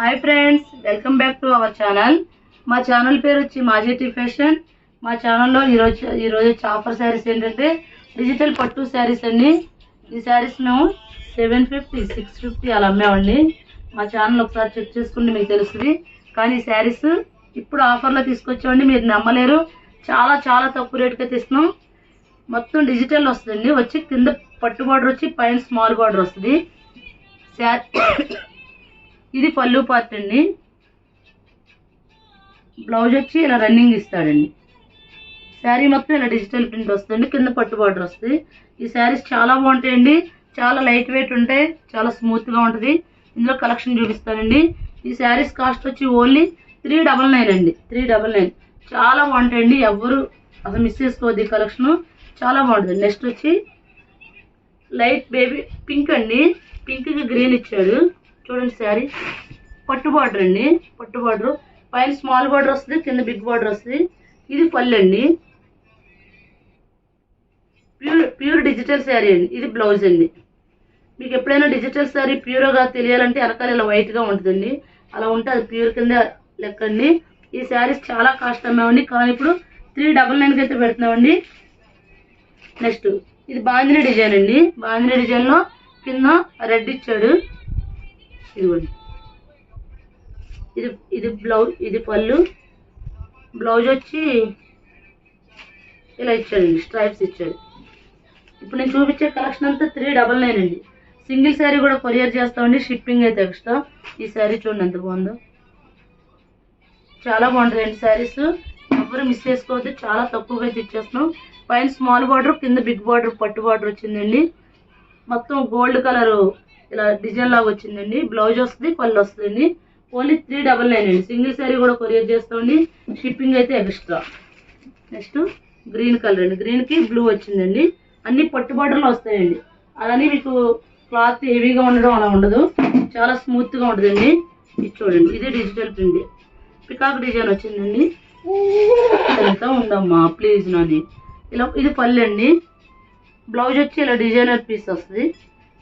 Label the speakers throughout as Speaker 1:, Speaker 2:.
Speaker 1: Hi friends welcome back to our channel మా channel పేరు వచ్చి మాజేటి ఫ్యాషన్. మా ఛానల్లో ఈరోజు ఈరోజు వచ్చే ఆఫర్ శారీస్ ఏంటంటే డిజిటల్ పట్టు శారీస్ అండి. ఈ శారీస్ మేము సెవెన్ ఫిఫ్టీ సిక్స్ ఫిఫ్టీ అలా అమ్మామండి మా ఛానల్ ఒకసారి చెక్ చేసుకుంటే మీకు తెలుస్తుంది. కానీ ఈ శారీస్ ఇప్పుడు ఆఫర్లో తీసుకొచ్చామండి మీరు నమ్మలేరు. చాలా చాలా తక్కువ రేటుకి తీస్తున్నాం. మొత్తం డిజిటల్ వస్తుందండి. వచ్చి కింద పట్టు బార్డర్ వచ్చి పైన స్మాల్ బార్డర్ వస్తుంది. శారీ ఇది పళ్ళు పార్ట్ అండి. బ్లౌజ్ వచ్చి ఇలా రన్నింగ్ ఇస్తాడండి. శారీ మొత్తం ఇలా డిజిటల్ ప్రింట్ వస్తుంది కింద పట్టు బార్డర్ వస్తుంది. ఈ శారీస్ చాలా బాగుంటాయండి. చాలా లైట్ వెయిట్ ఉంటాయి చాలా స్మూత్గా ఉంటుంది. ఇందులో కలెక్షన్ చూపిస్తానండి. ఈ శారీస్ కాస్ట్ వచ్చి ఓన్లీ త్రీ డబల్ నైన్ అండి. Three double nine. చాలా బాగుంటాయండి. ఎవ్వరు అసలు మిస్ చేసుకోవద్దు ఈ కలెక్షన్. చాలా బాగుంటుంది. నెక్స్ట్ వచ్చి లైట్ బేబీ పింక్ అండి. పింక్కి గ్రీన్ ఇచ్చాడు. చూడండి శారీ పట్టు బార్డర్ అండి. పట్టు బార్డర్. పైన స్మాల్ బార్డర్ వస్తుంది కింద బిగ్ బార్డర్ వస్తుంది. ఇది పళ్ళు అండి. ప్యూర్ ప్యూర్ డిజిటల్ శారీ అండి. ఇది బ్లౌజ్ అండి. మీకు ఎప్పుడైనా డిజిటల్ శారీ ప్యూర్గా తెలియాలంటే వెనకాల ఇలా వైట్గా ఉంటుందండి. అలా ఉంటే అది ప్యూర్ కింద లెక్క అండి ఈ శారీస్ చాలా కాస్ట్ అమ్మామండి. కానీ ఇప్పుడు త్రీ డబల్ నైన్కి అయితే పెడుతున్నామండి. నెక్స్ట్ ఇది బాందిని డిజైన్ అండి. బాందిని డిజైన్లో కింద రెడ్ ఇచ్చాడు. ఇదిగోండి. ఇది ఇది బ్లౌజ్ ఇది పళ్ళు. బ్లౌజ్ వచ్చి ఇలా ఇచ్చాడండి స్ట్రైప్స్ ఇచ్చాడు. ఇప్పుడు నేను చూపించే కలెక్షన్ అంతా త్రీ డబల్ నైన్ అండి. సింగిల్ శారీ కూడా కొరియర్ చేస్తామండి షిప్పింగ్ అయితే ఎక్స్ట్రా ఈ శారీ చూడండి ఎంత బాగుందో. చాలా బాగుంటుందండి శారీస్ ఎవరు మిస్ చేసుకోవద్దు చాలా తక్కువగా అయితే ఇచ్చేస్తున్నాం. పైన స్మాల్ బార్డర్ కింద బిగ్ బార్డర్ పట్టు బార్డర్ వచ్చిందండి. మొత్తం గోల్డ్ కలర్ ఇలా డిజైన్ లాగా వచ్చిందండి. బ్లౌజ్ వస్తుంది పళ్ళు వస్తుంది ఓన్లీ త్రీ డబల్ నైన్ అండి. సింగిల్ శారీ కూడా కొరియర్ చేస్తామండి. షిప్పింగ్ అయితే ఎక్స్ట్రా. నెక్స్ట్ గ్రీన్ కలర్ అండి. గ్రీన్కి బ్లూ వచ్చిందండి. అన్ని పట్టు బార్డర్లు వస్తాయండి. అలానే మీకు క్లాత్ హెవీగా ఉండడం అలా ఉండదు. చాలా స్మూత్గా ఉంటుందండి. ఇది చూడండి. ఇది డిజిటల్ ప్రింట్. పికాక్ డిజైన్ వచ్చిందండి. ఎంత ఉండమ్మా ప్లీజ్ నాని ఇలా ఇది పళ్ళు అండి. బ్లౌజ్ వచ్చి ఇలా డిజైనర్ పీస్ వస్తుంది.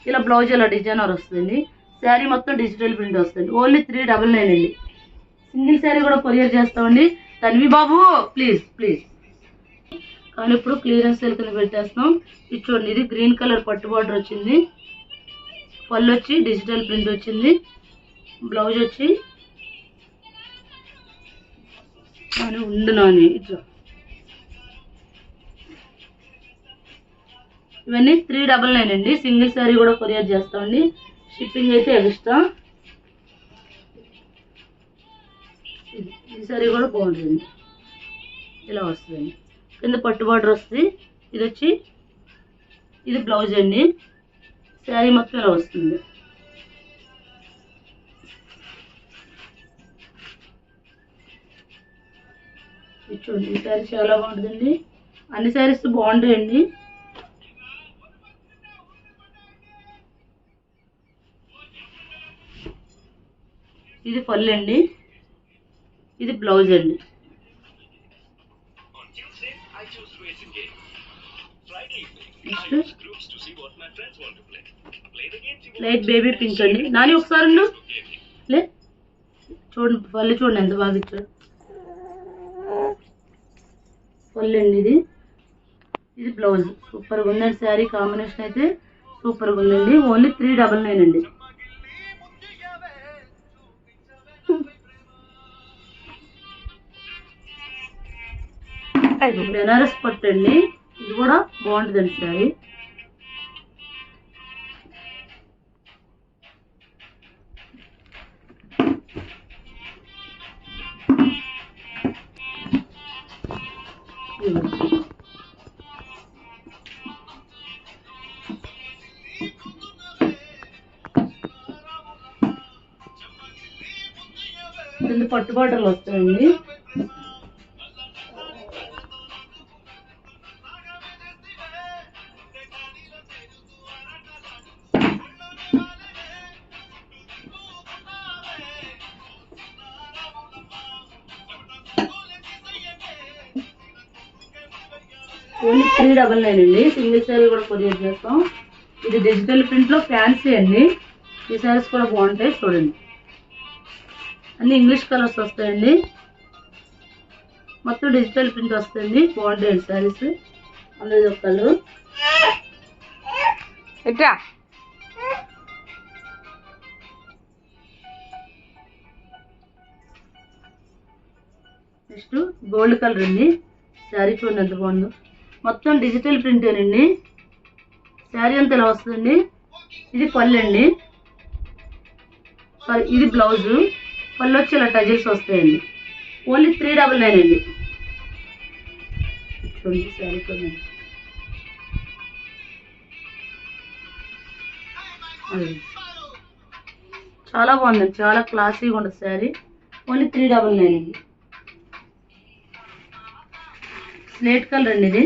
Speaker 1: ఇలా బ్లౌజ్ ఇలా డిజైనర్ వస్తుంది. శారీ మొత్తం డిజిటల్ ప్రింట్ వస్తుంది. ఓన్లీ త్రీ డబల్ నైన్ అండి. సింగిల్ శారీ కూడా కొరియర్ చేస్తామండి. తన్వి బాబు ప్లీజ్ ప్లీజ్ కానీ ఇప్పుడు క్లియరెన్స్ సేల్ కింద పెట్టేస్తాం ఇది చూడండి ఇది గ్రీన్ కలర్ పట్టు బార్డర్ వచ్చింది. పళ్ళు వచ్చి డిజిటల్ ప్రింట్ వచ్చింది. బ్లౌజ్ వచ్చి. అని ఉండు నాని ఇట్లా ఇవన్నీ త్రీ డబల్ నైన్ అండి. సింగిల్ శారీ కూడా కొరియర్ చేస్తామండి. షిప్పింగ్ అయితే ఎక్స్ట్రా ఇది ఈ శారీ కూడా బాగుంటుంది. ఇలా వస్తుందండి కింద పట్టు బార్డర్ వస్తుంది. ఇది వచ్చి ఇది బ్లౌజ్ అండి. శారీ మొత్తం ఇలా వస్తుంది. ఇది చూడండి ఈ శారీ చాలా బాగుంటుందండి. అన్ని శారీస్ బాగుంటాయండి. ఇది పళ్ళు అండి. ఇది బ్లౌజ్ అండి. లైట్ బేబీ పింక్ అండి. నాని ఒకసారి. లే. చూడండి పళ్ళు చూడండి ఎంత బాగా ఇచ్చాడు పళ్ళు అండి ఇది. ఇది బ్లౌజ్. సూపర్గా ఉందండి శారీ. కాంబినేషన్ అయితే సూపర్గా ఉందండి. ఓన్లీ త్రీ డబల్ నైన్ అండి. బెనారస్ పట్టు అండి. ఇది కూడా బాగుంటుందండి శారీ. కింద పట్టు బాటలు వస్తాయండి. ఓన్లీ త్రీ డబల్ నైన్ అండి. సింగిల్ శారీ కూడా కొరియర్ చేస్తాం. ఇది డిజిటల్ ప్రింట్లో ఫ్యాన్సీ అండి. ఈ శారీస్ కూడా బాగుంటాయి చూడండి. అన్ని ఇంగ్లీష్ కలర్స్ వస్తాయండి. మొత్తం డిజిటల్ ప్రింట్ వస్తుంది బాగుంటాయండి శారీస్ అందులో ఇది ఒక కలర్.
Speaker 2: ఎట్రా?
Speaker 1: నెక్స్ట్ గోల్డ్ కలర్ అండి. శారీ చూడండి ఎంత బాగుందో. మొత్తం డిజిటల్ ప్రింటేనండి శారీ అంతా ఇలా వస్తుందండి. ఇది పళ్ళు అండి. ఇది బ్లౌజు పళ్ళు వచ్చి ఇలా టజిల్స్ వస్తాయండి. ఓన్లీ త్రీ డబల్ నైన్ అండి. చూడండి శారీ చాలా బాగుందండి. చాలా క్లాసీగా ఉంటుంది saree. Only three double nine అండి. స్లేట్ కలర్ అండి ఇది.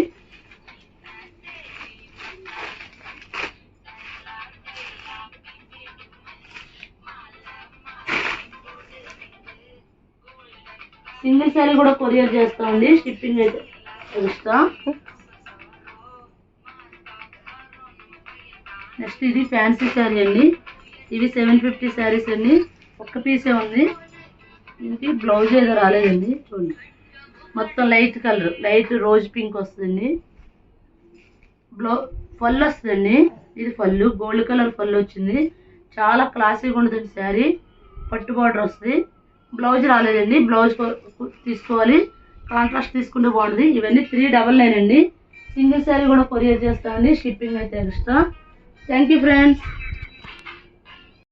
Speaker 1: సింగిల్ శారీ కూడా కొరియర్ చేస్తామండి షిప్పింగ్ అయితే ఎక్స్ట్రా నెక్స్ట్ ఇది ఫ్యాన్సీ శారీ అండి. ఇవి సెవెన్ ఫిఫ్టీ శారీస్ అండి. ఒక్క పీసే ఉంది. దీనికి బ్లౌజ్ ఏదో రాలేదండి. చూడండి. మొత్తం light colour light rose pink వస్తుందండి. బ్లౌ ఫల్ వస్తుందండి. ఇది ఫల్లు గోల్డ్ కలర్ ఫల్ వచ్చింది. చాలా క్లాసీగా ఉంటుంది శారీ పట్టు బార్డర్ వస్తుంది. బ్లౌజ్ రాలేదండి. బ్లౌజ్ తీసుకోవాలి. కాంట్రాస్ట్ తీసుకుంటే బాగుంటుంది. ఇవన్నీ త్రీ డబల్ నైన్ అండి. సింగిల్ శారీ కూడా కొరియర్ చేస్తామండి షిప్పింగ్ అయితే ఎక్స్ట్రా. Thank you friends